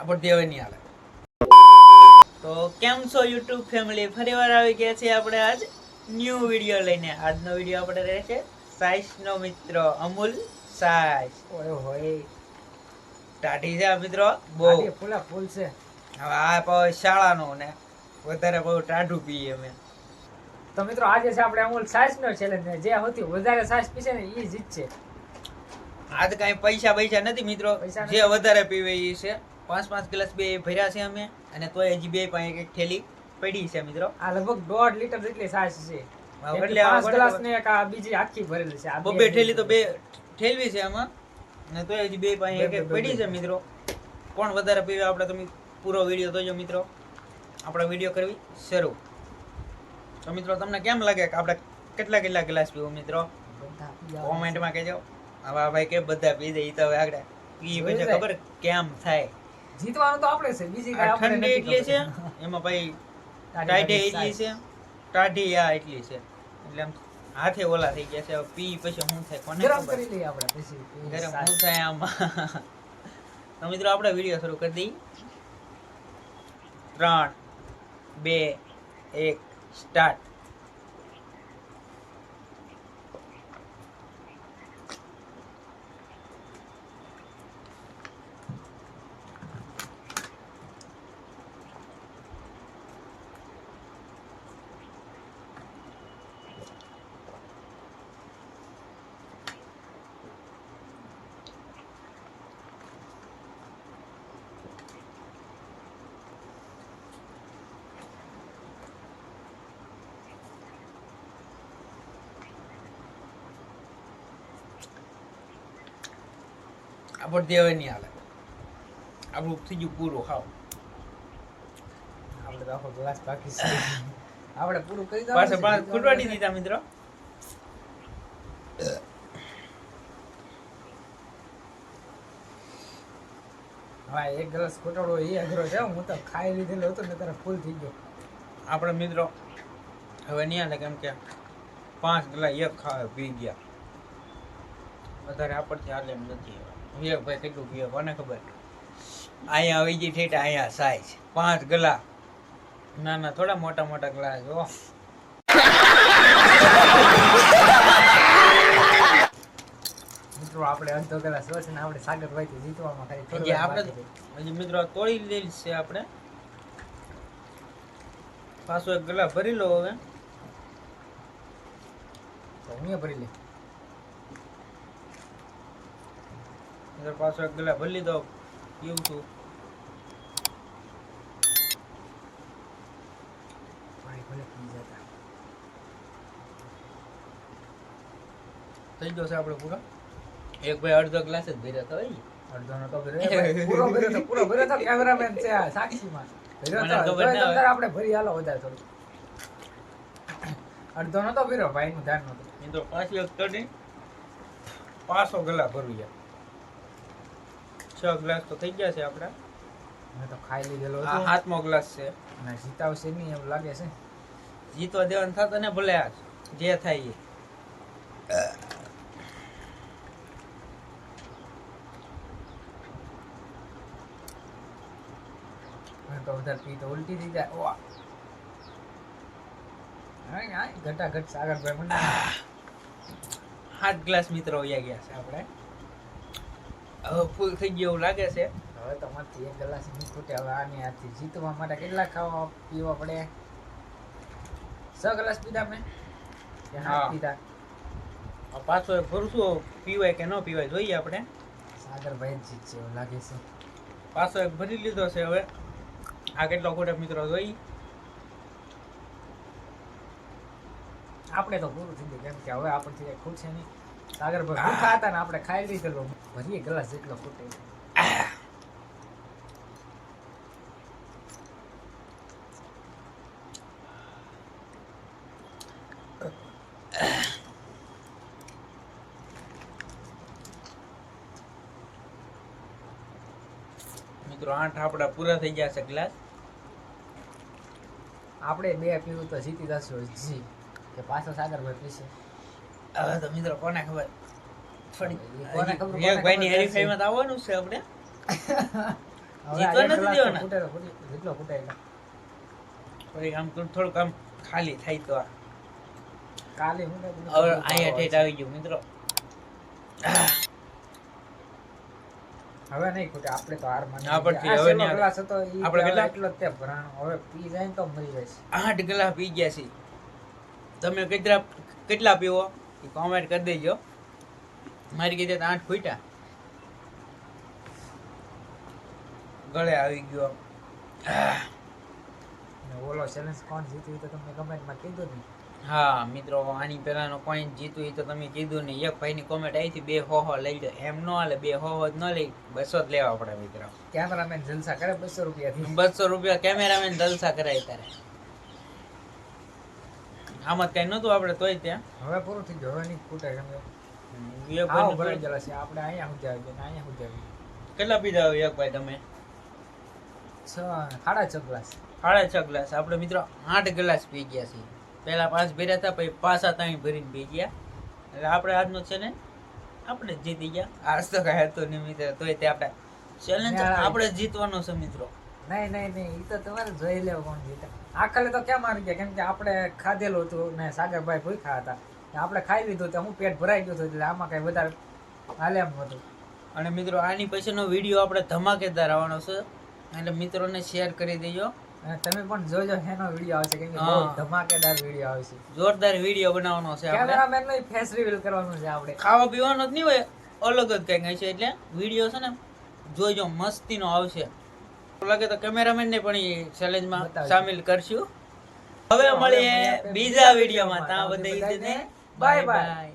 આપણે દેવાય નહીં હાલે. તો કેમ છો યુટ્યુબ ફેમિલી ફરીવાર આવી ગયા છે આપણે આજ ન્યૂ વીડિયો લઈને. આજનો વીડિયો આપણે રહેશે સાઈસનો મિત્ર અમૂલ સાઈસ ઓય હોય. ટાઢી છે આ મિત્રો? બહુ. ફૂલા ફૂલ છે. હવે આ શાળાનો ને વધારે બહુ ટાઢું પીએ અમે. તો મિત્રો આજે છે આપણે અમૂલ સાસ નો ચેલેન્જ જે સૌથી વધારે સાસ પીશે ને એ જીતશે. આજ કાંઈ પૈસા પૈસા નથી મિત્રો. જે વધારે પીવે એ છે. પાંચ પાંચ ગ્લાસ બે ભર્યા છે અમે અને તોય હજી બે પાંચ એક થેલી પડી છે મિત્રો. આ લગભગ દોઢ લીટર જેટલી સાસ છે એટલે પાંચ ગ્લાસ ને એક આ બીજી આખી ભરેલી છે. આ બબે થેલી તો બે ઠેલવી છે આમાં. અને તોય હજી બે પાંચ એક પડી છે મિત્રો. કોણ વધારે પીવે આપણે તમે પૂરો વીડિયો જોજો મિત્રો. આપણે વીડિયો કરવી શરૂ. તો મિત્રો તમને કેમ લાગે કે આપણે કેટલા કેટલા ગ્લાસ પીવું મિત્રો. કોમેન્ટમાં કહેજો. હવે ભાઈ કે બધા પી દે તો હવે આગળ. પી પછી ખબર કેમ થાય? જીતવાનું તો આપણે છે બીજી કઈ ઠંડી એટલી છે? એમાં ભાઈ ટાઢી એટલી છે ટાઢી આ એટલી છે. એટલે આમ હાથે ઓલા થઈ ગયા છે પી પછી શું થાય કોને ગરમ કરી લઈએ આપણે પછી. ગરમ હું થાય આમાં. તો મિત્રો આપણે વીડિયો શરૂ કરી દઈએ. ત્રણ બે એક સ્ટાર્ટ. આપણે હવે નહીં હાલે. આપણું થઈ ગયું પૂરું ખાવ. આપણે તો આખો ગ્લાસ બાકી છે. આપણે પૂરું કરી દઉં પાંચ છે. ખૂટવાડી દીધા મિત્રો. હા એક ગ્લાસ ખોટાડો એ અઘરો છે. હું તો ખાઈ લીધેલો હતો ને તારે ફૂલ થઈ ગયો. આપણે મિત્રો હવે નહીં હાલે કેમ કે પાંચ ગ્લાસ એક ખાવે પી ગયા. વધારે આપણથી હાલે એમ નથી હવે. એક ભાઈ કેટલું પીવે કોને ખબર? અહીંયા આવી ઠેઠ અહીંયા સાઈઝ પાંચ ગલા. ના ના થોડા મોટા મોટા ગ્લાસ ઓ મિત્રો આપણે અડધો ગ્લાસ રોજ ને આપણે સાગરભાઈ થી જીતવામાં ખાલી આપણે હજી મિત્રો તોડી લીધી છે આપણે. પાછો એક ગલા ભરી લો હવે. ભરી લે. મિત્રો પાછો એક ગલા ભરી લીધો. પી જતા. થઈ ગયો છે આપણે પૂરો? એક ભાઈ અડધો ગ્લાસ જ ભર્યા તો હોય અડધો નો તો ભર્યો. પૂરો ભર્યો પૂરો ભર્યો તો કેમેરામેન છે આ સાક્ષીમાં. ભર્યો. આપણે ભરી હાલો વધારે થોડું. અડધો નતો ભર્યો ભાઈ નું ધ્યાન નતું મિત્રો તો એક તડી પાંચસો ગલા ભરવી જાય છ ગ્લાસ તો થઈ ગયા છે આપણા મેં તો ખાઈ લીધેલો આ હાથમો ગ્લાસ છે. અને જીતાવશે નહીં એમ લાગે છે. જીતવા દેવાનું થતો ને ભલે આ જે થાય એ. તો વધારે પી તો ઉલટી થઈ જાય. ઓવા હા, હા, ઘટાઘટ સાગરભાઈ હાથ ગ્લાસ મિત્રો વયા ગયા છે આપણે ફૂલ થઈ ગયું એવું લાગે છે. હવે તમારથી એક ગ્લાસ નહીં ખૂટે હવે આની હાથથી. જીતવા માટે કેટલા ખાવા પીવા પડે? છ ગ્લાસ પીધા મેં હા. પીધા? પાછો ફરશું પીવાય કે ન પીવાય જોઈએ આપણે. સાગરભાઈ જ જીતશે એવું લાગે છે. પાછો એક ભરી લીધો છે હવે. આ કેટલો ખોટે મિત્રો જોઈ. આપણે તો પૂરું થઈ ગયું કેમ કે હવે આપણથી ખુશ છે નહીં. સાગરભાઈ ભૂખા હતા ને આપણે ખાઈ લીધેલો. ભરીએ ગ્લાસ જેટલો ખૂટે મિત્રો આઠ આપણા પૂરા થઈ ગયા છે ગ્લાસ આપણે બે પીવું તો જીતી જશું. જી. કે પાછો સાગરભાઈ પીશે. હવે તો મિત્રો કોને ખબર? આવવાનું છે આપણે. હવે જીતવા નથી તો દેવાના. ફૂટે તો ફૂટી, જેટલો ફૂટે એટલો. આમ થોડુંક આમ ખાલી થાય તો આ. કાલે હું હવે અહીંયા ઠેઠ આવી ગયું મિત્રો. હવે નહીં ખૂટે આપણે તો હાર માની હા, પણ લીધી. આ હવે નહીં ગ્લાસ હતો આપણે કેટલા? એટલો તે ભરાણો. હવે પી જાય તો મરી જાય. આઠ ગ્લાસ પી ગયા છે. તમે કેટલા કેટલા પીવો? એ કોમેન્ટ કરી દેજો. મારી કીધે તો આઠ ફૂટ્યા ગળે આવી ગયો. ઓલો ચેલેન્જ કોણ જીત્યું તો તમને કમેન્ટમાં કીધું ને. હા મિત્રો આની પહેલાંનો પોઈન્ટ જીતું એ તો તમે કીધું ને. એક ભાઈની કોમેન્ટ આવી હતી બે હો હો લઈ લો એમ ન હાલે બે હો જ ન લઈ બસો જ લેવા પડે મિત્રો. કેમેરામેન જલસા કરે બસો રૂપિયાથી બસો રૂપિયા કેમેરામેન જલસા કરાય તારે. આમાં કઈ નતું આપણે તોય ત્યાં. હવે પૂરું થઈ ગયું હવે નહીં ખૂટે કેમ ભરાઈ ગયેલા છે. આપણે અહીંયા સુધી ને અહીંયા સુધી કેટલા પીધા એક તમે? છ સાડા છ ગ્લાસ. સાડા છ ગ્લાસ. આપણે મિત્રો આઠ ગ્લાસ પી ગયા છીએ. પહેલા પાંચ ભર્યા હતા પછી પાછા ત્રણ ભરીને પી ગયા. એટલે આપણે આજનો છે ને આપણે જીતી ગયા. આજ તો કાંઈ હતું નહીં મિત્રો તોય તે આપણે ચેલેન્જ આપણે જીતવાનો છે મિત્રો. નહીં નહીં નહીં એ તો તમારે જોઈ લેવો કોણ જીતે. આખલે તો કેમ મારી ગયા? કેમ કે આપણે ખાધેલું હતું ને સાગરભાઈ ભૂખ્યા હતા. આપણે ખાઈ લીધું તો હું પેટ ભરાઈ ગયું હતું એટલે આમાં કઈ વધારે હાલે એમ હતું. અને મિત્રો આની પછીનો વીડિયો આપણે ધમાકેદાર આવવાનો છે. એટલે મિત્રોને શેર કરી દેજો. અને તમે પણ જોજો એનો વીડિયો આવશે કેમ કે બહુ ધમાકેદાર વીડિયો આવશે. જોરદાર વીડિયો બનાવવાનો છે આપણે. કેમેરામેન નો ફેસ રિવીલ કરવાનો છે આપણે. ખાવા પીવાનો જ નહીં હોય અલગ જ કંઈક હશે એટલે વીડિયો છે ને જોજો મસ્તીનો આવશે. લાગે તો કેમેરામેન ને પણ એ ચેલેન્જમાં. સામેલ કરશું. હવે મળીએ બીજા વિડીયોમાં. ત્યાં બધા બાય બાય